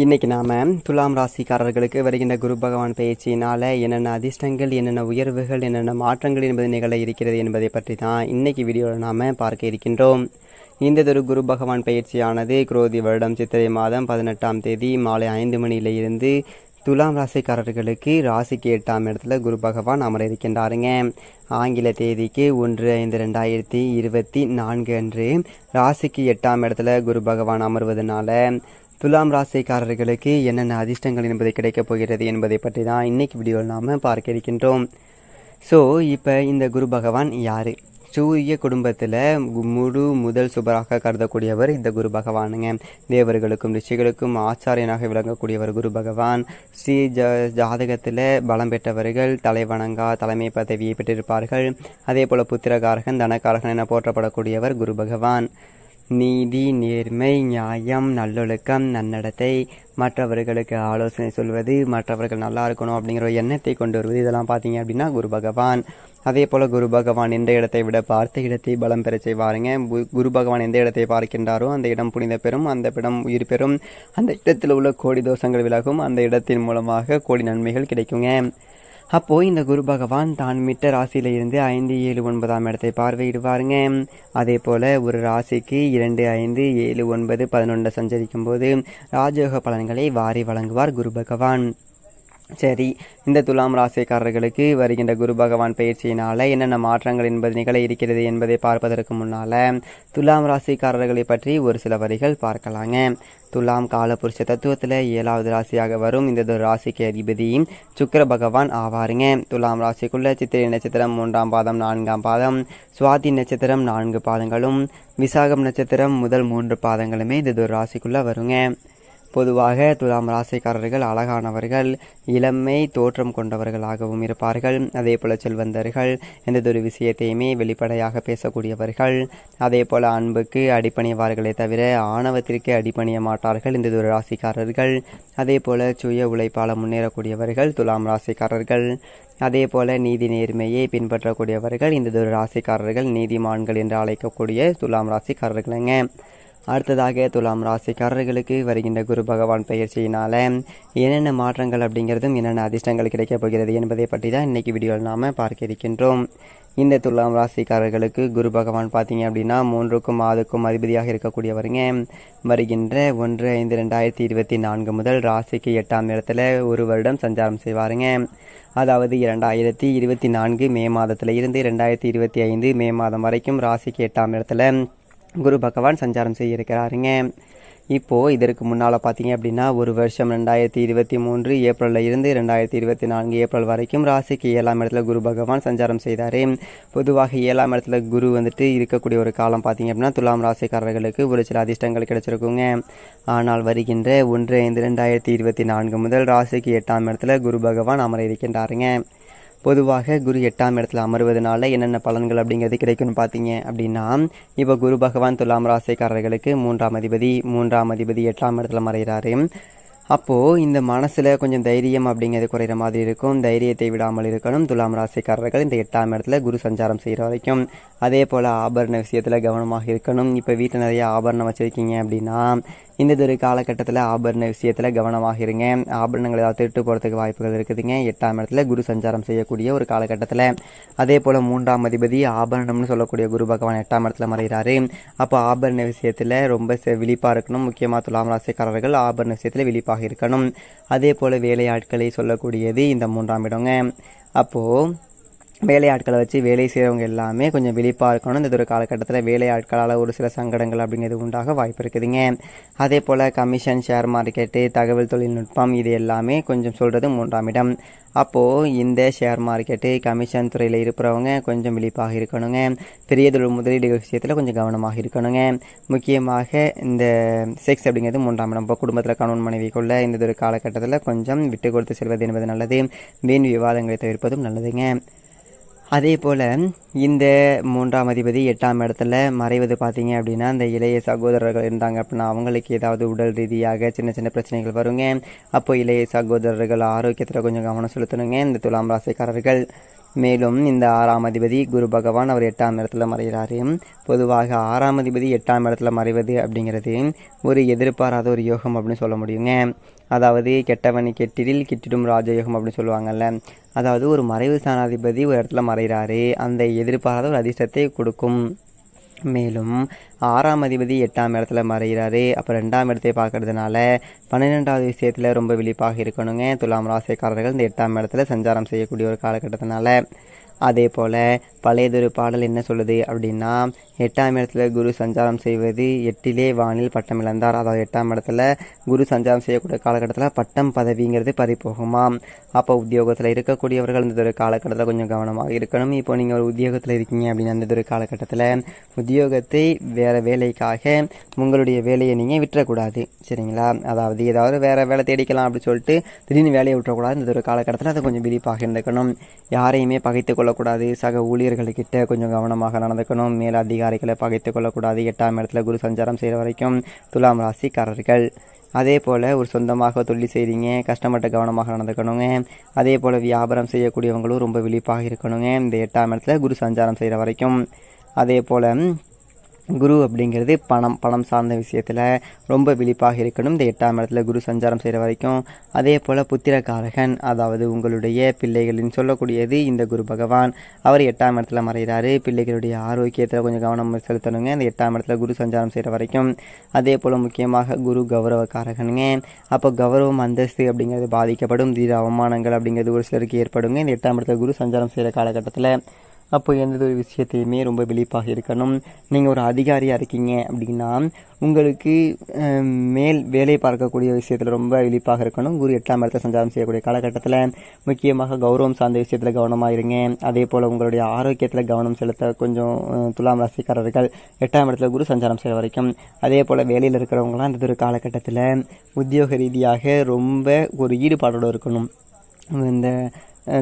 இன்னைக்கு நாம துலாம் ராசிக்காரர்களுக்கு வருகின்ற குரு பகவான் பயிற்சியினால என்னென்ன அதிர்ஷ்டங்கள் என்னென்ன உயர்வுகள் என்னென்ன மாற்றங்கள் என்பது நிகழ இருக்கிறது என்பதை பற்றி தான் இன்னைக்கு வீடியோவில் நாம பார்க்க இருக்கின்றோம். இந்ததொரு குரு பகவான் பயிற்சியானது குரோதி வருடம் சித்திரை மாதம் பதினெட்டாம் தேதி மாலை ஐந்து மணியில இருந்து துலாம் ராசிக்காரர்களுக்கு ராசிக்கு எட்டாம் இடத்துல குரு பகவான் அமர இருக்கின்றாருங்க. ஆங்கில தேதிக்கு ஒன்று ஐந்து ரெண்டாயிரத்தி இருபத்தி நான்கு அன்று ராசிக்கு எட்டாம் இடத்துல குரு பகவான் அமர்வதனால துலாம் ராசிக்காரர்களுக்கு என்னென்ன அதிர்ஷ்டங்கள் என்பது கிடைக்கப் போகிறது என்பதை பற்றி தான் இன்னைக்கு வீடியோவில் நாம் பார்க்க இருக்கின்றோம். ஸோ இப்போ இந்த குரு பகவான் யார்? சூரிய குடும்பத்தில் முழு முதல் சுபராக கருதக்கூடியவர் இந்த குரு பகவானுங்க. தேவர்களுக்கும் ரிஷிகளுக்கும் ஆச்சாரியனாக விளங்கக்கூடியவர் குரு பகவான். ஸ்ரீ ஜ ஜாதகத்தில் பலம் பெற்றவர்கள் தலைவணங்கா தலைமை பதவியை பெற்றிருப்பார்கள். அதே போல் புத்திரகாரகன் தனகாரகன் என போற்றப்படக்கூடியவர் குரு பகவான். நீதி நேர்மை நியாயம் நல்லொழுக்கம் நன்னடத்தை மற்றவர்களுக்கு ஆலோசனை சொல்வது மற்றவர்கள் நல்லா இருக்கணும் அப்படிங்கிற ஒரு எண்ணத்தை கொண்டு வருவது இதெல்லாம் பார்த்தீங்க அப்படின்னா குரு பகவான். அதே போல் குரு பகவான் எந்த இடத்தை விட பார்த்த இடத்தை பலம் பெற செய்வாருங்க. குரு பகவான் எந்த இடத்தை பார்க்கின்றாரோ அந்த இடம் புனித பெறும் அந்த இடம் உயிர் பெறும். அந்த இடத்தில் உள்ள கோடி தோஷங்கள் விலகும் அந்த இடத்தின் மூலமாக கோடி நன்மைகள் கிடைக்குங்க. அப்போ இந்த குரு பகவான் தான் மிட்ட ராசியில இருந்து ஐந்து ஏழு ஒன்பதாம் இடத்தை பார்வையிடுவாருங்க. அதே போல ஒரு ராசிக்கு இரண்டு ஐந்து ஏழு ஒன்பது பதினொன்று சஞ்சரிக்கும் போது ராஜயோக பலன்களை வாரி வழங்குவார் குரு பகவான். சரி இந்த துலாம் ராசிக்காரர்களுக்கு வருகின்ற குரு பகவான் பயிற்சியினால என்னென்ன மாற்றங்கள் என்பது நிகழ இருக்கிறது என்பதை பார்ப்பதற்கு முன்னால துலாம் ராசிக்காரர்களை பற்றி ஒரு சில வரிகள் பார்க்கலாங்க. துலாம் காலபுருஷ தத்துவத்தில் ஏழாவது ராசியாக வரும். இந்த ராசிக்கு அதிபதி சுக்கர பகவான் ஆவாருங்க. துலாம் ராசிக்குள்ள சித்திரை நட்சத்திரம் மூன்றாம் பாதம் நான்காம் பாதம் சுவாதி நட்சத்திரம் நான்கு பாதங்களும் விசாகம் நட்சத்திரம் முதல் மூன்று பாதங்களுமே இந்த ராசிக்குள்ளே வருங்க. பொதுவாக துலாம் ராசிக்காரர்கள் அழகானவர்கள் இளமை தோற்றம் கொண்டவர்களாகவும் இருப்பார்கள். அதே போல செல்வந்தர்கள் எந்ததொரு விஷயத்தையுமே வெளிப்படையாக பேசக்கூடியவர்கள். அதே போல அன்புக்கு அடிபணிவார்களே தவிர ஆணவத்திற்கு அடிபணிய மாட்டார்கள் இந்த ஒரு ராசிக்காரர்கள். அதே போல சுய உழைப்பால முன்னேறக்கூடியவர்கள் துலாம் ராசிக்காரர்கள். அதே போல நீதி நேர்மையை பின்பற்றக்கூடியவர்கள் இந்த ஒரு ராசிக்காரர்கள் நீதிமான்கள் என்று அழைக்கக்கூடிய துலாம் ராசிக்காரர்களுங்க. அடுத்ததாக துலாம் ராசிக்காரர்களுக்கு வருகின்ற குரு பகவான் பயிற்சியினால் என்னென்ன மாற்றங்கள் அப்படிங்கிறதும் என்னென்ன அதிர்ஷ்டங்கள் கிடைக்கப் போகிறது என்பதை பற்றி தான் இன்னைக்கு வீடியோவில் நாம் பார்க்க இருக்கின்றோம். இந்த துலாம் ராசிக்காரர்களுக்கு குரு பகவான் பார்த்தீங்க அப்படின்னா மூன்றுக்கும் ஆறுக்கும் அதிபதியாக இருக்கக்கூடியவருங்க. வருகின்ற ஒன்று ஐந்து ரெண்டாயிரத்தி இருபத்தி நான்கு முதல் ராசிக்கு எட்டாம் இடத்துல ஒரு வருடம் சஞ்சாரம் செய்வாருங்க. அதாவது இரண்டாயிரத்தி இருபத்தி நான்கு மே மாதத்தில் இருந்து ரெண்டாயிரத்தி இருபத்தி ஐந்து மே மாதம் வரைக்கும் ராசிக்கு எட்டாம் இடத்துல குரு பகவான் சஞ்சாரம் செய்யிருக்கிறாருங்க. இப்போது இதற்கு முன்னால் பார்த்தீங்க அப்படின்னா ஒரு வருஷம் ரெண்டாயிரத்தி இருபத்தி மூன்று ஏப்ரலில் இருந்து ரெண்டாயிரத்தி இருபத்தி நான்கு ஏப்ரல் வரைக்கும் ராசிக்கு ஏழாம் இடத்துல குரு பகவான் சஞ்சாரம் செய்தார். பொதுவாக ஏழாம் இடத்துல குரு வந்துட்டு இருக்கக்கூடிய ஒரு காலம் பார்த்தீங்க அப்படின்னா துலாம் ராசிக்காரர்களுக்கு ஒரு சில அதிர்ஷ்டங்கள் கிடைச்சிருக்குங்க. ஆனால் வருகின்ற ஒன்று ஐந்து ரெண்டாயிரத்தி இருபத்தி நான்கு முதல் ராசிக்கு எட்டாம் இடத்துல குரு பகவான் அமர இருக்கின்றாருங்க. பொதுவாக குரு எட்டாம் இடத்துல அமர்வதனால என்னென்ன பலன்கள் அப்படிங்கிறது கிடைக்கும்னு பார்த்தீங்க அப்படின்னா இப்போ குரு பகவான் துலாம் ராசிக்காரர்களுக்கு மூன்றாம் அதிபதி மூன்றாம் அதிபதி எட்டாம் இடத்துல மறைகிறாரு. அப்போது இந்த மனசில் கொஞ்சம் தைரியம் அப்படிங்கிறது குறையிற மாதிரி இருக்கும். தைரியத்தை விடாமல் இருக்கணும். துலாம் ராசிக்காரர்கள் இந்த எட்டாம் இடத்துல குரு சஞ்சாரம் செய்கிற வரைக்கும் அதே போல் ஆபரண விஷயத்தில் கவனமாக இருக்கணும். இப்போ வீட்டில் நிறைய ஆபரணம் வச்சுருக்கீங்க அப்படின்னா இந்த ஒரு காலகட்டத்தில் ஆபரண விஷயத்தில் கவனமாக இருங்க. ஆபரணங்கள் ஏதாவது திருட்டு போகிறதுக்கு வாய்ப்புகள் இருக்குதுங்க. எட்டாம் இடத்துல குரு சஞ்சாரம் செய்யக்கூடிய ஒரு காலகட்டத்தில். அதே போல் மூன்றாம் அதிபதி ஆபரணம்னு சொல்லக்கூடிய குரு பகவான் எட்டாம் இடத்துல மறைகிறாரு. அப்போ ஆபரண விஷயத்தில் ரொம்ப விழிப்பாக இருக்கணும். முக்கியமாக துலாம் ராசிக்காரர்கள் ஆபரண விஷயத்தில் விழிப்பாக இருக்கணும். அதே போல் வேலையாட்களை சொல்லக்கூடியது இந்த மூன்றாம் இடங்க. அப்போது வேலையாட்களை வச்சு வேலை செய்கிறவங்க எல்லாமே கொஞ்சம் விழிப்பாக இருக்கணும். இந்த ஒரு காலகட்டத்தில் வேலையாட்களால் ஒரு சில சங்கடங்கள் அப்படிங்கிறது உண்டாக வாய்ப்பு இருக்குதுங்க. அதே போல் கமிஷன் ஷேர் மார்க்கெட்டு தகவல் தொழில்நுட்பம் இது எல்லாமே கொஞ்சம் சொல்கிறது மூன்றாம் இடம். அப்போது இந்த ஷேர் மார்க்கெட்டு கமிஷன் துறையில் இருக்கிறவங்க கொஞ்சம் விழிப்பாக இருக்கணுங்க. பெரியதொரு முதலீடுகள் விஷயத்தில் கொஞ்சம் கவனமாக இருக்கணுங்க. முக்கியமாக இந்த செக்ஸ் அப்படிங்கிறது மூன்றாம் இடம். இப்போ குடும்பத்தில் கணவன் மனைவிக்குள்ள இந்த ஒரு காலகட்டத்தில் கொஞ்சம் விட்டு கொடுத்து செல்வது என்பது நல்லது. வீண் விவாதங்களை தவிர்ப்பதும் நல்லதுங்க. அதே போல் இந்த மூன்றாம் அதிபதி எட்டாம் இடத்துல மறைவது பார்த்தீங்க அப்படின்னா இந்த இளைய சகோதரர்கள் இருந்தாங்க அப்படின்னா அவங்களுக்கு ஏதாவது உடல் ரீதியாக சின்ன சின்ன பிரச்சனைகள் வருங்க. அப்போ இளைய சகோதரர்கள் ஆரோக்கியத்தில் கொஞ்சம் கவனம் செலுத்தணுங்க. இந்த துலாம் ராசிக்காரர்கள் மேலும் இந்த ஆறாம் அதிபதி குரு பகவான் அவர் எட்டாம் இடத்துல மறைகிறாரு. பொதுவாக ஆறாம் அதிபதி எட்டாம் இடத்துல மறைவது அப்படிங்கிறது ஒரு எதிர்பாராத ஒரு யோகம் அப்படின்னு சொல்ல முடியுங்க. அதாவது கெட்டவனி கெட்டிடில் கிட்டிடும் ராஜயோகம் அப்படின்னு சொல்லுவாங்கல்ல. அதாவது ஒரு மறைவு ஸ்தானாதிபதி ஒரு இடத்துல மறைகிறாரு. அந்த எதிர்பாராத ஒரு அதிர்ஷ்டத்தை கொடுக்கும். மேலும் ஆறாம் அதிபதி எட்டாம் இடத்துல மறைகிறாரு. அப்போ ரெண்டாம் இடத்தை பார்க்கறதுனால பன்னிரெண்டாவது விஷயத்தில் ரொம்ப விழிப்பாக இருக்கணுங்க. துலாம் ராசிக்காரர்கள் இந்த எட்டாம் இடத்துல சஞ்சாரம் செய்யக்கூடிய ஒரு காலகட்டத்தினால. அதே போல் பழையதொரு பாடல் என்ன சொல்லுது அப்படின்னா எட்டாம் இடத்துல குரு சஞ்சாரம் செய்வது எட்டிலே வானில் பட்டம் இழந்தார். அதாவது எட்டாம் இடத்துல குரு சஞ்சாரம் செய்யக்கூடிய காலகட்டத்தில் பட்டம் பதவிங்கிறது பறிப்போகுமாம் அப்போ உத்தியோகத்தில் இருக்கக்கூடியவர்கள் இந்த ஒரு காலகட்டத்தில் கொஞ்சம் கவனமாக இருக்கணும். இப்போ நீங்கள் ஒரு உத்தியோகத்தில் இருக்கீங்க அப்படின்னு அந்த ஒரு காலகட்டத்தில் உத்தியோகத்தை வேறு வேலைக்காக உங்களுடைய வேலையை நீங்கள் விட்டுறக்கூடாது. சரிங்களா? அதாவது ஏதாவது வேறு வேலை தேடிக்கலாம் அப்படின்னு சொல்லிட்டு திடீர்னு வேலையை விட்டுறக்கூடாது. இந்த ஒரு காலகட்டத்தில் அதை கொஞ்சம் விரிப்பாக இருந்துக்கணும். யாரையுமே பகைத்து கொள்ளக்கூடாது. சக ஊழியர்கள்கிட்ட கொஞ்சம் கவனமாக நடந்துக்கணும். மேல் அதிகாரிகளை பகைத்து கொள்ளக்கூடாது. எட்டாம் இடத்துல குரு சஞ்சாரம் செய்கிற வரைக்கும் துலாம் ராசிக்காரர்கள். அதே போல் ஒரு சொந்தமாக தொழில் செய்கிறீங்க கஷ்டப்பட்டு கவனமாக நடந்துக்கணுங்க. அதே போல் வியாபாரம் செய்யக்கூடியவங்களும் ரொம்ப விழிப்பாக இருக்கணுங்க. இந்த எட்டாம் இடத்துல குரு சஞ்சாரம் செய்கிற வரைக்கும். அதே போல் குரு அப்படிங்கிறது பணம் பணம் சார்ந்த விஷயத்தில் ரொம்ப விழிப்பாக இருக்கணும். இந்த எட்டாம் இடத்துல குரு சஞ்சாரம் செய்கிற வரைக்கும் அதே போல் புத்திரக்காரகன் அதாவது உங்களுடைய பிள்ளைகளின் சொல்லக்கூடியது இந்த குரு பகவான். அவர் எட்டாம் இடத்துல மறைகிறாரு பிள்ளைகளுடைய ஆரோக்கியத்தில் கொஞ்சம் கவனம் செலுத்தணுங்க. இந்த எட்டாம் இடத்துல குரு சஞ்சாரம் செய்கிற வரைக்கும் அதே போல் முக்கியமாக குரு கௌரவக்காரகனுங்க. அப்போ கௌரவம் அந்தஸ்து அப்படிங்கிறது பாதிக்கப்படும். தீர அவமானங்கள் அப்படிங்கிறது ஒரு சிலருக்கு ஏற்படுங்க. இந்த எட்டாம் இடத்துல குரு சஞ்சாரம் செய்கிற காலகட்டத்தில் அப்போ எந்த ஒரு விஷயத்தையுமே ரொம்ப விழிப்பாக இருக்கணும். நீங்கள் ஒரு அதிகாரியாக இருக்கீங்க அப்படின்னா உங்களுக்கு மேல் வேலை பார்க்கக்கூடிய விஷயத்தில் ரொம்ப விழிப்பாக இருக்கணும். குரு எட்டாம் இடத்தை சஞ்சாரம் செய்யக்கூடிய காலகட்டத்தில் முக்கியமாக கௌரவம் சார்ந்த விஷயத்தில் கவனமாக இருங்க. அதே போல் உங்களுடைய ஆரோக்கியத்தில் கவனம் செலுத்த கொஞ்சம் துலாம் ராசிக்காரர்கள் எட்டாம் இடத்துல குரு சஞ்சாரம் செய்ய வரைக்கும். அதே போல் வேலையில் இருக்கிறவங்களாம் இந்த ஒரு காலகட்டத்தில் உத்தியோக ரீதியாக ரொம்ப ஒரு ஈடுபாடோடு இருக்கணும். இந்த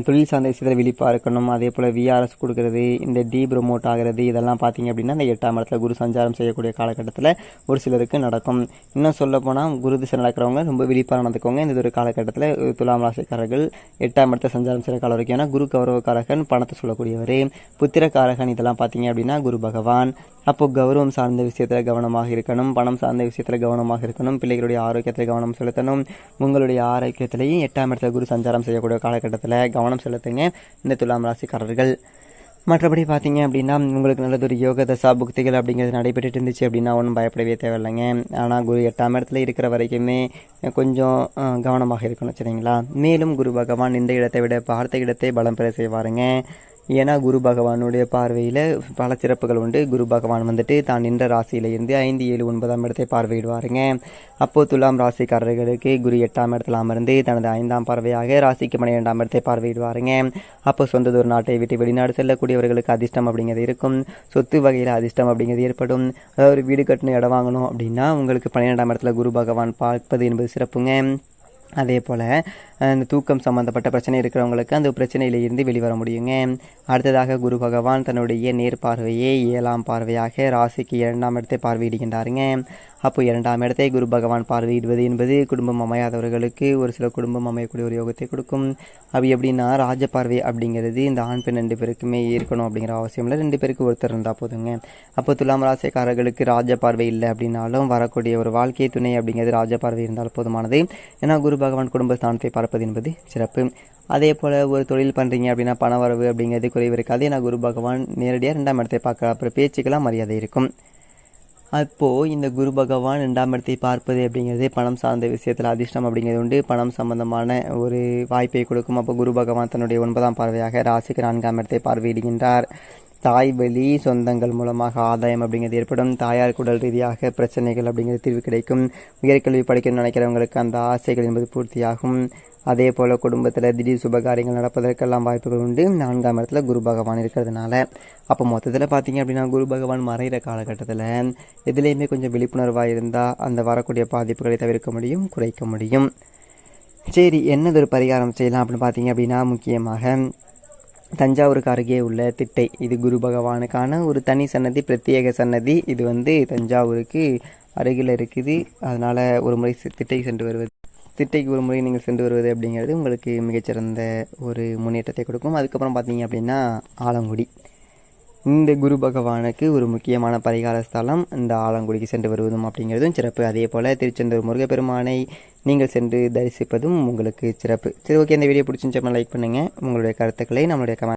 தொழில் சார்ந்த விஷயத்தில் விழிப்பாக இருக்கணும். அதே போல் விஆர்எஸ் கொடுக்கறது இந்த டி ப்ரொமோட் ஆகிறது இதெல்லாம் பார்த்தீங்க அப்படின்னா இந்த எட்டாம் இடத்துல குரு சஞ்சாரம் செய்யக்கூடிய காலகட்டத்தில் ஒரு சிலருக்கு நடக்கும். இன்னும் சொல்ல போனால் குரு திசை நடக்கிறவங்க ரொம்ப விழிப்பாக நடந்துக்கோங்க. இந்த ஒரு காலகட்டத்தில் துலாம் ராசிக்காரர்கள் எட்டாம் இடத்துல சஞ்சாரம் செய்கிற காலம் வரைக்கும் ஏன்னா குரு கௌரவக்காரகன் பணத்தை சொல்லக்கூடியவர். புத்திரக்காரகன் இதெல்லாம் பார்த்தீங்க அப்படின்னா குரு பகவான். அப்போது கௌரவம் சார்ந்த விஷயத்தில் கவனமாக இருக்கணும் பணம் சார்ந்த விஷயத்தில் கவனமாக இருக்கணும் பிள்ளைகளுடைய ஆரோக்கியத்தில் கவனம் செலுத்தணும். உங்களுடைய ஆரோக்கியத்திலையும் எட்டாம் இடத்துல குரு சஞ்சாரம் செய்யக்கூடிய காலகட்டத்தில் கவனம் செலுத்துங்க. இந்த துலாம் ராசிக்காரர்கள். மற்றபடி பார்த்தீங்க அப்படின்னா உங்களுக்கு நல்லது ஒரு யோக தசா புக்திகள் அப்படிங்கிறது நடைபெற்றுட்டு இருந்துச்சு அப்படின்னா ஒன்றும் பயப்படவே தேவையில்லைங்க. ஆனால் குரு எட்டாம் இடத்துல இருக்கிற வரைக்குமே கொஞ்சம் கவனமாக இருக்கணும் சரிங்களா? மேலும் குரு பகவான் இந்த இடத்தை விட பார்த்த இடத்தை பலம் பெற செய்வாருங்க. ஏன்னா குரு பகவானுடைய பார்வையில் பல சிறப்புகள் உண்டு. குரு பகவான் வந்துட்டு தான் நின்ற ராசியிலேருந்து ஐந்து ஏழு ஒன்பதாம் இடத்தை பார்வையிடுவாருங்க. அப்போ துலாம் ராசிக்காரர்களுக்கு குரு எட்டாம் இடத்துல அமர்ந்து தனது ஐந்தாம் பார்வையாக ராசிக்கு பன்னிரெண்டாம் இடத்தை பார்வையிடுவாருங்க. அப்போ சொந்த நாட்டை விட்டு வெளிநாடு செல்லக்கூடியவர்களுக்கு அதிர்ஷ்டம் அப்படிங்கிறது இருக்கும். சொத்து வகையில் அதிர்ஷ்டம் அப்படிங்கிறது ஏற்படும். அதாவது ஒரு வீடு கட்டணும் இடம் வாங்கணும் அப்படின்னா உங்களுக்கு பன்னிரெண்டாம் இடத்துல குரு பகவான் பார்ப்பது என்பது சிறப்புங்க. அதே போல் இந்த தூக்கம் சம்மந்தப்பட்ட பிரச்சனை இருக்கிறவங்களுக்கு அந்த பிரச்சனையிலிருந்து வெளிவர முடியுங்க. அடுத்ததாக குரு பகவான் தன்னுடைய நேர் பார்வையை ஏழாம் பார்வையாக ராசிக்கு இரண்டாம் இடத்தை பார்வையிடுகின்றாருங்க. அப்போ இரண்டாம் இடத்தை குரு பகவான் பார்வையிடுவது என்பது குடும்பம் அமையாதவர்களுக்கு ஒரு சில குடும்பம் அமையக்கூடிய ஒரு யோகத்தை கொடுக்கும். அப்படி எப்படின்னா ராஜ பார்வை அப்படிங்கிறது இந்த ஆண் பெண் ரெண்டு பேருக்குமே இருக்கணும் அப்படிங்கிற அவசியம் இல்லை. ரெண்டு பேருக்கு ஒருத்தர் இருந்தால் போதுங்க. அப்போ துலாம் ராசிக்காரர்களுக்கு ராஜ பார்வை இல்லை அப்படின்னாலும் வரக்கூடிய ஒரு வாழ்க்கை துணை அப்படிங்கிறது ராஜ பார்வை இருந்தால் போதுமானது. ஏன்னா குரு பகவான் குடும்பஸ்தானத்தை பார்ப்பது என்பது சிறப்பு. அதே போல் ஒரு தொழில் பண்ணுறீங்க அப்படின்னா பண வரவு அப்படிங்கிறது குறைவு இருக்காது. ஏன்னா குரு பகவான் நேரடியாக ரெண்டாம் இடத்தை பார்க்க அப்புறம் பேச்சுக்கெல்லாம் மரியாதை இருக்கும். அப்போது இந்த குரு பகவான் ரெண்டாம் இடத்தை பார்ப்பது அப்படிங்கிறது பணம் சார்ந்த விஷயத்தில் அதிர்ஷ்டம் அப்படிங்கிறது உண்டு. பணம் சம்பந்தமான ஒரு வாய்ப்பை கொடுக்கும். அப்போ குரு பகவான் தன்னுடைய ஒன்பதாம் பார்வையாக ராசிக்கு நான்காம் இடத்தை பார்வையிடுகின்றார். தாய் வழி சொந்தங்கள் மூலமாக ஆதாயம் அப்படிங்கிறது ஏற்படும். தாயார் குடல் ரீதியாக பிரச்சனைகள் அப்படிங்கிறது தீர்வு கிடைக்கும். உயர்கல்வி படிக்கணும்னு நினைக்கிறவங்களுக்கு அந்த ஆசைகள் என்பது பூர்த்தியாகும். அதே போல் குடும்பத்தில் திடீர் சுபகாரியங்கள் நடப்பதற்கெல்லாம் வாய்ப்புகள் உண்டு. நான்காம் இடத்துல குரு பகவான் இருக்கிறதுனால. அப்போ மொத்தத்தில் பார்த்தீங்க அப்படின்னா குரு பகவான் மறைகிற காலகட்டத்தில் எதுலேயுமே கொஞ்சம் விழிப்புணர்வாக இருந்தால் அந்த வரக்கூடிய பாதிப்புகளை தவிர்க்க முடியும் குறைக்க முடியும். சரி என்னது ஒரு பரிகாரம் செய்யலாம் அப்படின்னு பார்த்தீங்க அப்படின்னா முக்கியமாக தஞ்சாவூருக்கு அருகே உள்ள திட்டை. இது குரு பகவானுக்கான ஒரு தனி சன்னதி பிரத்யேக சன்னதி. இது வந்து தஞ்சாவூருக்கு அருகில் இருக்குது. அதனால் ஒரு முறை திட்டைக்கு சென்று வருவது. திட்டைக்கு ஒரு முறை நீங்கள் சென்று வருவது அப்படிங்கிறது உங்களுக்கு மிகச்சிறந்த ஒரு முன்னேற்றத்தை கொடுக்கும். அதுக்கப்புறம் பார்த்தீங்க அப்படின்னா ஆலங்குடி. இந்த குரு பகவானுக்கு ஒரு முக்கியமான பரிகார ஸ்தலம் இந்த ஆலங்குடிக்கு சென்று வருவதும் அப்படிங்கிறதும் சிறப்பு. அதே போல் திருச்செந்தூர் முருகப்பெருமானை நீங்கள் சென்று தரிசிப்பதும் உங்களுக்கு சிறப்பு. சரி ஓகே இந்த வீடியோ பிடிச்சிருந்துச்சா லைக் பண்ணுங்கள் உங்களுடைய கருத்துக்களை நம்மளுடைய கமெண்ட்